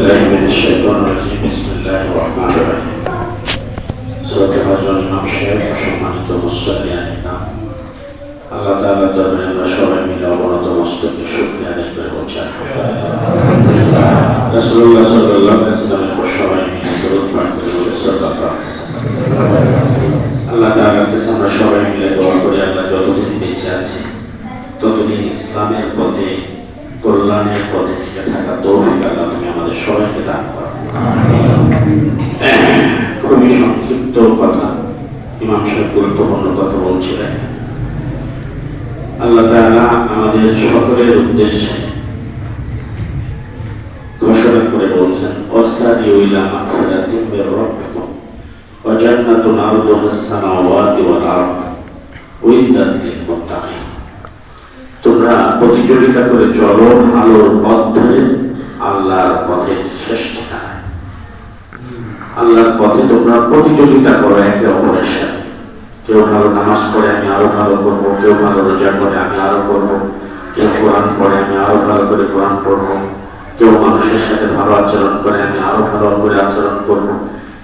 بالله من الشيطان الرجيم بسم الله الرحمن الرحيم سورة الرجل ইমাম সাহেব সম্মানিত মুসল্লিয়ান ইমাম আল্লাহ তাআলা দরবারে আমরা সবাই মিলে অবনত মস্তকে শুকরিয়া আদায় করে বলছি রাসূলুল্লাহ সাল্লাল্লাহু আলাইহি ওয়াসাল্লামের উপর সবাই মিলে দরুদ পাঠ করে বলে সাল্লাল্লাহু আলাইহি ওয়াসাল্লাম। আল্লাহ তাআলার কাছে আমরা সবাই মিলে দোয়া করি আল্লাহ যতদিন বেঁচে আছি ততদিন ইসলামের পথে কল্যাণের পথে টিকে থাকা তৌফিক আল্লাহ তুমি আমাদের সবাইকে দান করো। খুবই সংক্ষিপ্ত কথা। ইমাম সাহেব গুরুত্বপূর্ণ কথা বলছিলেন। আল্লাহ আমাদের সকলের উদ্দেশ্যে ঘোষণা করে বলছেন তোমরা প্রতিযোগিতা করে চলো আলোর পথ ধরে পথে শেষ আল্লাহর পথে তোমরা প্রতিযোগিতা করো একে অপরের সাথে। কেউ ভালো নামাজ পড়ে, আমি আরও ভালো করব। কেউ ভালো রোজা করে, আমি আরও করব। কেউ কোরআন পড়ে, আমি আরও ভালো করে কোরআন পড়ব। কেউ মানুষের সাথে ভালো আচরণ করে, আমি আরও ভালো করে আচরণ করব।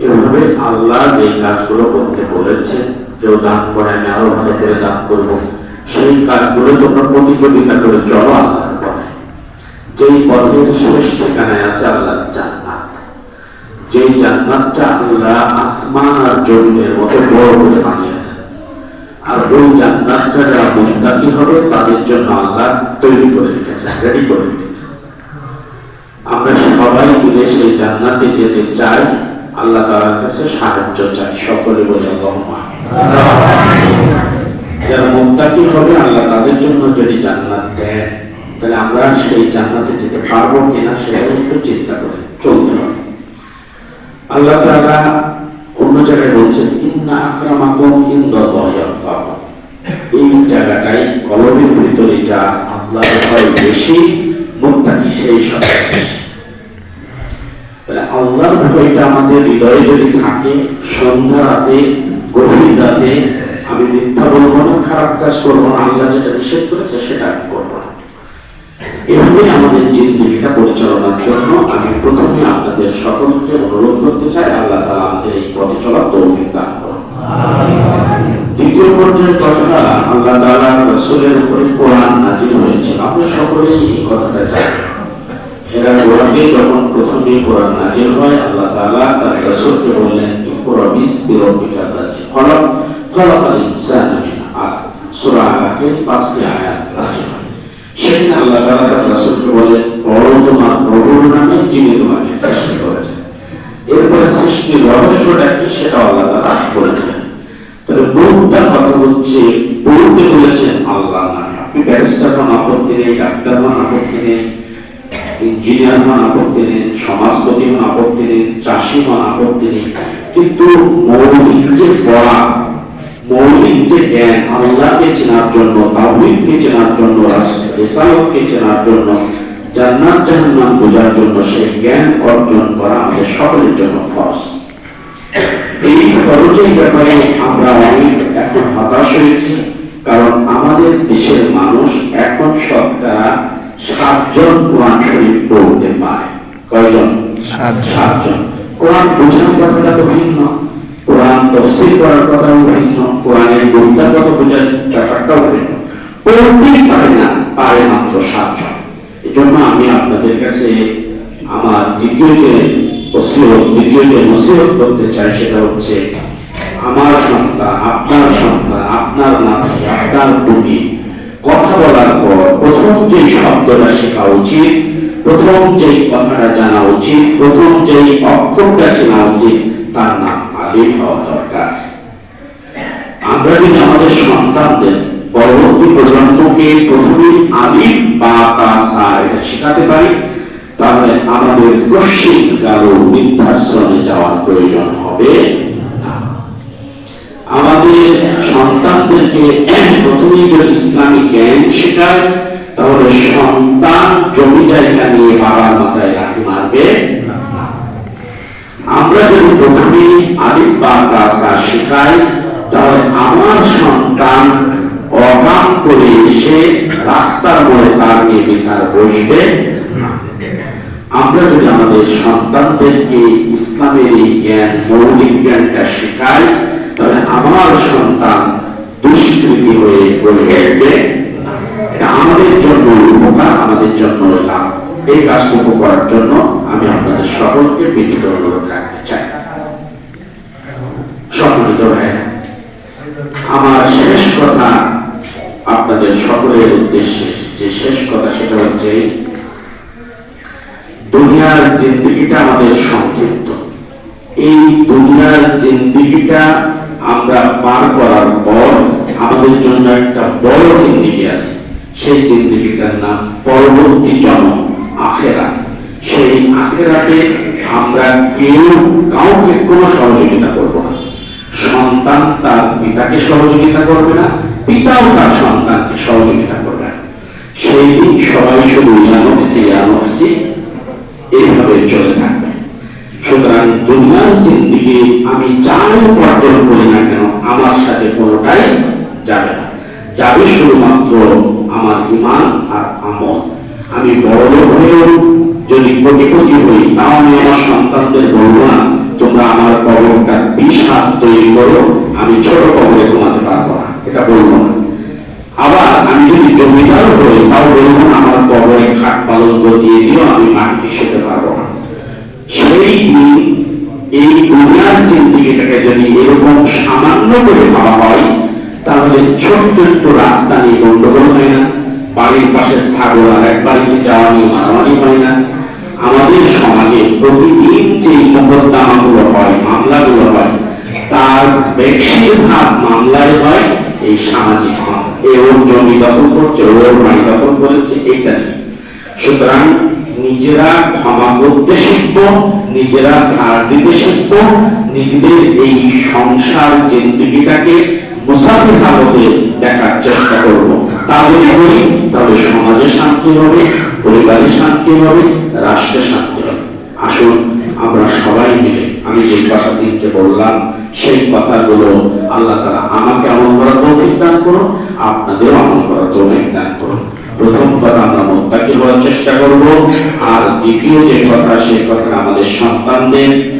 এভাবে আল্লাহ যে কাজগুলো করতে বলেছে, কেউ দান করে, আমি আরও ভালো করে দান করব। সেই কাজগুলো তোমরা প্রতিযোগিতা করে চলো আল্লাহর পথে যেই পথের শেষ ঠিকানায় আছে আল্লাহর জান্নাত। যেই জান্নাতটা আল্লাহ আসমান আর জমিনের মতো বড় করে বানিয়েছে। আর ওই জান্নাতটা যারা মুত্তাকি হবে তাদের জন্য আল্লাহ তৈরি করে রেখেছে রেডি করে রেখেছে। আমরা সবাই মিলে সেই জান্নাতে যেতে চাই আল্লাহ তাআলার কাছে সাহায্য চাই সকলে বলে আল্লাহুম্মা যারা মুত্তাকি হবে আল্লাহ তাদের জন্য যদি জান্নাত দেন তাহলে আমরা সেই জান্নাতে যেতে পারব কিনা সেটা একটু চিন্তা করে চলতে হবে। আল্লাহ তাআলা অন্য জায়গায় বলছেন, ইন্না এই জায়গাটাই কলমের ভিতরে যা বেশি সেই তাহলে আল্লাহর ভয়টা আমাদের হৃদয়ে যদি থাকে, সন্ধ্যা রাতে, গভীর রাতে, আমি মিথ্যা বলব না, খারাপ কাজ করব না, আল্লাহ যেটা নিষেধ করেছে সেটা আমি করব এভাবে আমাদের জিন্দগিটা পরিচালনার জন্য আমি প্রথমে আপনাদের সকলকে অনুরোধ করতে চাই, আল্লাহ তাআলা আমাদের এই পথে চলার তৌফিক দান দ্বিতীয় পর্যায়ের কথা আল্লাহ তাআলা রাসূলের উপরে কোরআন নাযিল হয়েছে। আমরা সকলেই এই কথাটা জানি এরা গোড়াতে যখন প্রথমে কোরআন নাযিল হয়, আল্লাহ তাআলা তার রাসূলকে বললেন, ইকরা বিসমি রাব্বিকাল লাযী খলাক খলাকাল ইনসানা আলাক সূরা আলাকের পাঁচটি আয়াত সেখানে আল্লাহ রাসূলকে বলেন পড়ো প্রভুর নামে যিনি তোমাকে সৃষ্টি করেছেন এরপরে সৃষ্টির রহস্যটা কি সেটা আল্লাহ তাআলা বলে দিলেন তাহলে মূলটা কথা হচ্ছে পড়তে বলেছেন আল্লাহ নামে। আপনি ব্যারিস্টার হন, আপত্তি নেই, ডাক্তার হন, আপত্তি নেই, ইঞ্জিনিয়ার হন, আপত্তি নেই, সমাজপতি হন, আপত্তি নেই, চাষি হন, আপত্তি নেই। কিন্তু মৌলিক যে পড়া মৌলিক যে জ্ঞান আল্লাহকে চেনার জন্য তাওহীদকে চেনার জন্য রিসালাতকে চেনার জন্য জান্নাত জাহান্নাম বোঝার জন্য সেই জ্ঞান অর্জন করা আমাদের সকলের জন্য ফরজ। এই খরচের ব্যাপারে আমরা অনেক এখন হতাশ হয়েছি কারণ আমাদের দেশের মানুষ এখন শতকরা সাতজন কোরআন শরীফ পড়তে পারে। কয়জন? সাতজন। কোরআন বোঝার কথাটা তো ভিন্ন। তফসিল করার কথাও ভিন্ন কোরআনের গুরুত্বের কথা বোঝার ব্যাপারটাও ভিন্ন পড়তেই পারে না, পারে মাত্র সাতজন। এই জন্য আমি আপনাদের কাছে আমার দ্বিতীয় যে ওসিয়ত দ্বিতীয় যে নসিহত করতে চাই, সেটা হচ্ছে আমার সন্তান, আপনার সন্তান, আপনার নাতি আপনার বুটি কথা বলার পর প্রথম যে শব্দটা শেখা উচিত, প্রথম যেই কথাটা জানা উচিত, প্রথম যেই অক্ষরটা চেনা উচিত, তার নাম আলিফ হওয়া দরকার আমরা যদি আমাদের সন্তানদের পরবর্তী প্রজন্মকে প্রথমে আলিফ, বা, তা, সা এটা শেখাতে পারি, তাহলে আমাদের কশিক কালো বৃদ্ধাশ্রমে যাওয়ার প্রয়োজন হবে আমাদের সন্তানদেরকে প্রথমেই যদি ইসলামিক জ্ঞান শেখায়, তাহলে সন্তান জমি জায়গা নিয়ে বাবার মাথায় লাঠি মারবে। আমরা যদি প্রথমে আলিফ বা শেখাই, তাহলে আমার সন্তান অকাম করে এসে রাস্তার মোড়ে তার নিয়ে বিচার বসবে। আমরা যদি আমাদের সন্তানদেরকে ইসলামের এই জ্ঞান, মৌলিক জ্ঞানটা শেখাই, তাহলে আমার সন্তান দুষ্কৃতি হয়ে উঠবে। এই কাজটুকু করার জন্য আমি আপনাদের সকলকে বিনীত অনুরোধ রাখতে চাই। সম্মানিত ভাইরা আমার শেষ কথা আপনাদের সকলের উদ্দেশ্যে যে শেষ কথা সেটা হচ্ছে দুনিয়ার জিন্দিগিটা আমাদের সংক্ষিপ্ত। এই দুনিয়ার জিন্দিগিটা আমরা পার করার পর আমাদের জন্য একটা বড় জিন্দিগি আছে। সেই জিন্দিগিটার নাম পরবর্তী জন্ম। আখেরা। সেই আখেরাতে আমরা কেউ কাউকে কোনো সহযোগিতা করব না। সন্তান তার পিতাকে সহযোগিতা করবে না, পিতাও তার সন্তানকে সহযোগিতা করবে না। সেই দিন সবাই শুধু এইভাবে চলে থাকবে। সুতরাং দুনিয়ার জিন্দিগি আমি যাই উপার্জন করি না কেন, আমার সাথে কোনোটাই যাবে না। যাবে শুধুমাত্র আমার ইমান আর আমল। আমি বড় হয়েও যদি কোটিপতি হই তাও আমি আমার সন্তানদের বলব না, তোমরা আমার কবরটা হাত তৈরি করো, আমি ছোট কবরে ঘুমাতে পারব না। এটা বলব না। আবার আমি যদি জমিদার হই, তাও বলব না, আমার কবরে খাট পালন দিয়ে দিও, আমি মাটিতে শুতে পারব না। সেই দিন এই দুনিয়ার জিন্দিগিটাকে যদি এরকম সামান্য করে ভাবা হয়, তাহলে ছোট্ট একটু রাস্তা নিয়ে গন্ডগোল হয় না। বাড়ির পাশে ছাগল আর এক বাড়িতে যাওয়া নিয়ে মারামারি হয় না। আমাদের সমাজে প্রতিদিন যে মোকদ্দমাগুলো হয়, মামলাগুলো হয়, তার বেশিরভাগ মামলায় হয় এই সামাজিক এ ওর জমি দখল করছে ওর বাড়ি দখল করেছে সুতরাং নিজেরা ক্ষমা করতে শিখব, নিজেরা ছাড় দিতে শিখব, নিজেদের এই সংসার জিন্দগিটাকে মুসাফির দেখার চেষ্টা করব। তা যদি তাহলে সমাজে শান্তি হবে পরিবারে শান্তি হবে রাষ্ট্রে শান্তি হবে। আসুন, আমরা সবাই মিলে, আমি যে কথা তিনটে বললাম, সেই কথাগুলো আল্লাহ তারা আমাকে আমল করার তৌফিক দান করুন, আপনাদেরও আমল করার তৌফিক দান করুন। প্রথম কথা আমরা মোত্তাকি হওয়ার চেষ্টা করব, আর দ্বিতীয় যে কথা সেই কথা আমাদের সন্তানদের